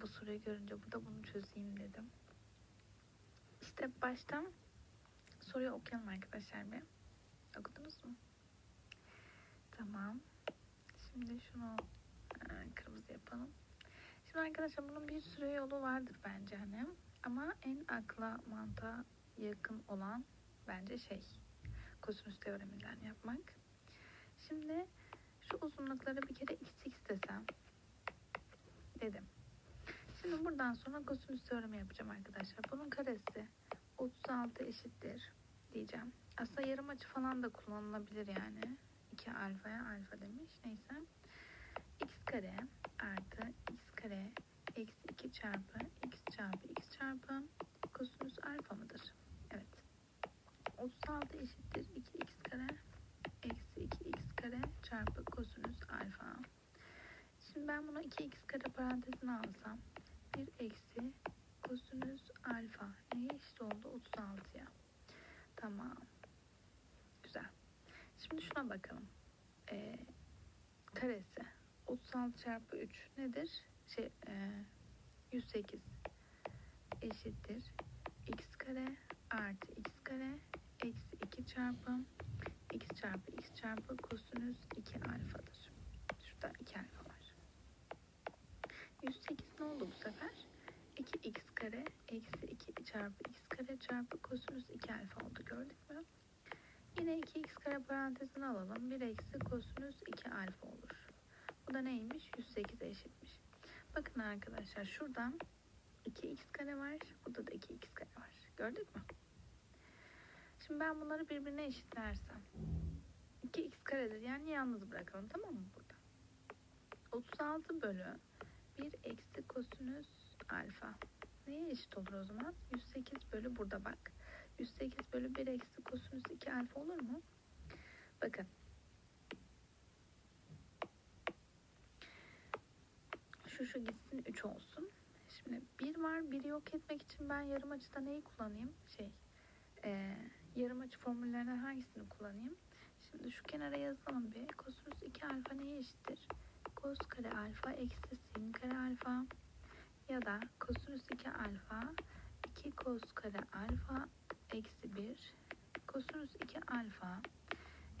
Bu soruyu görünce burada bunu çözeyim dedim. İşte baştan soruyu okuyalım arkadaşlar bir. Okudunuz mu? Tamam. Şimdi şunu e, kırmızı yapalım. Şimdi arkadaşlar bunun bir sürü yolu vardır bence hani. Ama en akla mantığa yakın olan bence şey kosinüs teoreminden yapmak. Şimdi şu uzunlukları bir kere x x desem dedim. Şimdi buradan sonra kosinüs teoremi yapacağım arkadaşlar. Bunun karesi 36 eşittir diyeceğim. Aslında yarım açı falan da kullanılabilir yani. 2 alfaya alfa demiş. Neyse. x kare artı x kare eksi 2 çarpı x çarpı x çarpı kosinüs alfa mıdır? Evet. 36 eşittir 2x kare eksi 2x kare çarpı kosinüs alfa. Şimdi ben bunu 2x kare parantezine alsam 1 eksi kosinüs alfa neye eşit oldu? 36'ya. Tamam. Güzel. Şimdi şuna bakalım. Ee, karesi 36 çarpı 3 nedir? Şey, e, 108 eşittir x kare artı x kare eksi 2 çarpı x çarpı x çarpı kosinüs 2 alfadır. Şurada 2 alfa var. 108 ne oldu bu sefer? 2x kare eksi 2 çarpı x kare çarpı kosinüs 2 alfa oldu gördük mü? Yine 2x kare parantezine alalım. 1 eksi kosinüs 2 alfa olur. Bu da neymiş? 108 eşitmiş. Bakın arkadaşlar şuradan 2x kare var. Burada da 2x kare var. Gördük mü? Şimdi ben bunları birbirine eşitlersem 2x karedir. Yani yalnız bırakalım tamam mı burada? 36 bölü 1 eksi kosinüs alfa. Neye eşit olur o zaman? 108 bölü burada bak. 108 bölü 1 eksi kosinüs 2 alfa olur mu? Bakın. Şu şu gitsin 3 olsun. Şimdi 1 var. 1'i yok etmek için ben yarım açıda neyi kullanayım? Şey, e, yarım açı formüllerinden hangisini kullanayım? Şimdi şu kenara yazalım bir. Kosinüs 2 alfa neye eşittir? Kare alfa eksi sin kare alfa ya da kosinüs 2 alfa 2 kos kare alfa eksi 1 kosinüs 2 alfa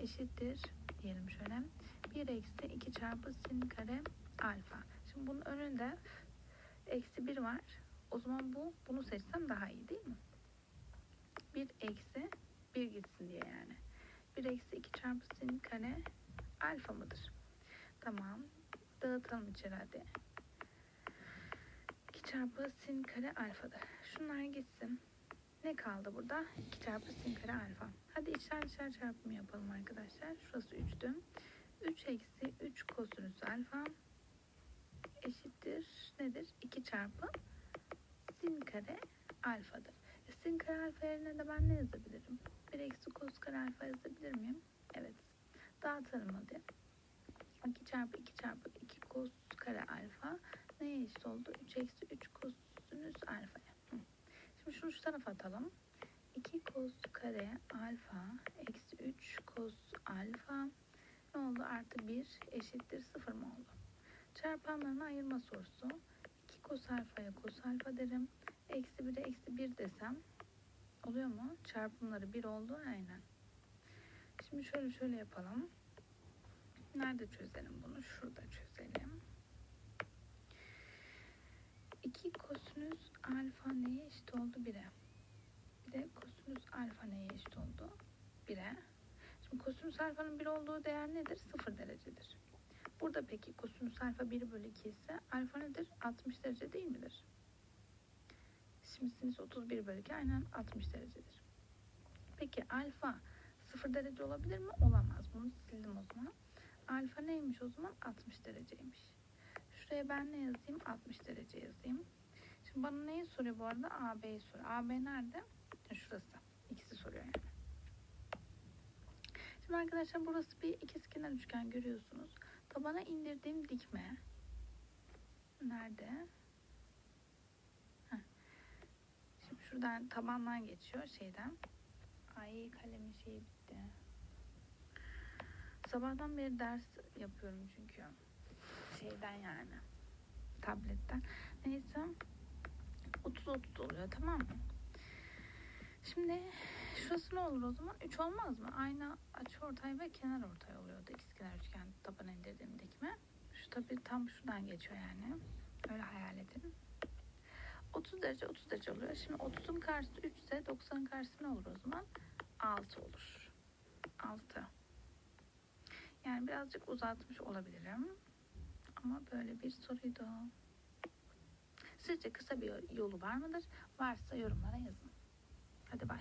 eşittir diyelim şöyle 1 eksi 2 çarpı sin kare alfa. Şimdi bunun önünde eksi 1 var. O zaman bu bunu seçsem daha iyi değil mi? 1 eksi 1 gitsin diye yani. 1 eksi 2 çarpı sin kare alfa mıdır? Tamam. Dağıtalım içeri hadi. 2 çarpı sin kare alfadır. Şunlar gitsin. Ne kaldı burada? 2 çarpı sin kare alfa. Hadi içler dışarı çarpımı yapalım arkadaşlar. Şurası 3'tü. 3 eksi 3 kosinüs alfa eşittir nedir? 2 çarpı sin kare alfadır. E, sin kare alfa yerine de ben ne yazabilirim? 1 eksi kos kare alfa yazabilir miyim? Evet. Dağıtalım hadi. 2 çarpı 2 çarpı 2 kos kare alfa neye eşit oldu? 3 eksi 3 kosinüs alfaya. Şimdi şunu şu tarafa atalım. 2 kos kare alfa eksi 3 kos alfa ne oldu? Artı 1 eşittir 0 mı oldu? Çarpanlarını ayırma sorusu. 2 kos alfaya kos alfa derim. Eksi 1'e eksi 1 desem oluyor mu? Çarpımları 1 oldu. Aynen. Şimdi şöyle şöyle yapalım. Nerede çözelim bunu? Şurada çözelim. 2 kosinüs alfa neye eşit oldu? 1'e. Bir de kosinüs alfa neye eşit oldu? 1'e. Şimdi kosinüs alfanın 1 olduğu değer nedir? 0 derecedir. Burada peki kosinüs alfa 1 bölü 2 ise alfa nedir? 60 derece değil midir? Şimdi sinüs 31 bölü 2 aynen 60 derecedir. Peki alfa 0 derece olabilir mi? Olamaz. Bunu sildim o zaman. Alfa neymiş o zaman? 60 dereceymiş. Şuraya ben ne yazayım? 60 derece yazayım. Şimdi bana neyi soruyor bu arada? AB'yi soruyor. AB nerede? Şurası. İkisi soruyor yani. Şimdi arkadaşlar burası bir ikizkenar üçgen görüyorsunuz. Tabana indirdiğim dikme nerede? Heh. Şimdi şuradan tabandan geçiyor şeyden. Ay kalemin şeyi bitti. Sabahtan beri ders yapıyorum çünkü. Şeyden yani. tabletten. Neyse 30-30 oluyor tamam mı? Şimdi şurası ne olur o zaman? 3 olmaz mı? Aynı açı ortay ve kenar ortay oluyordu. İkizkenar üçgen taban indirdiğim dikme. Şu tabi tam şuradan geçiyor yani. Öyle hayal edin. 30 derece 30 derece oluyor. Şimdi 30'un karşısı 3 ise 90'ın karşısı ne olur o zaman? 6 olur. 6. Yani birazcık uzatmış olabilirim. Ama böyle bir soruydu. Sizce kısa bir yolu var mıdır? Varsa yorumlara yazın. Hadi bay.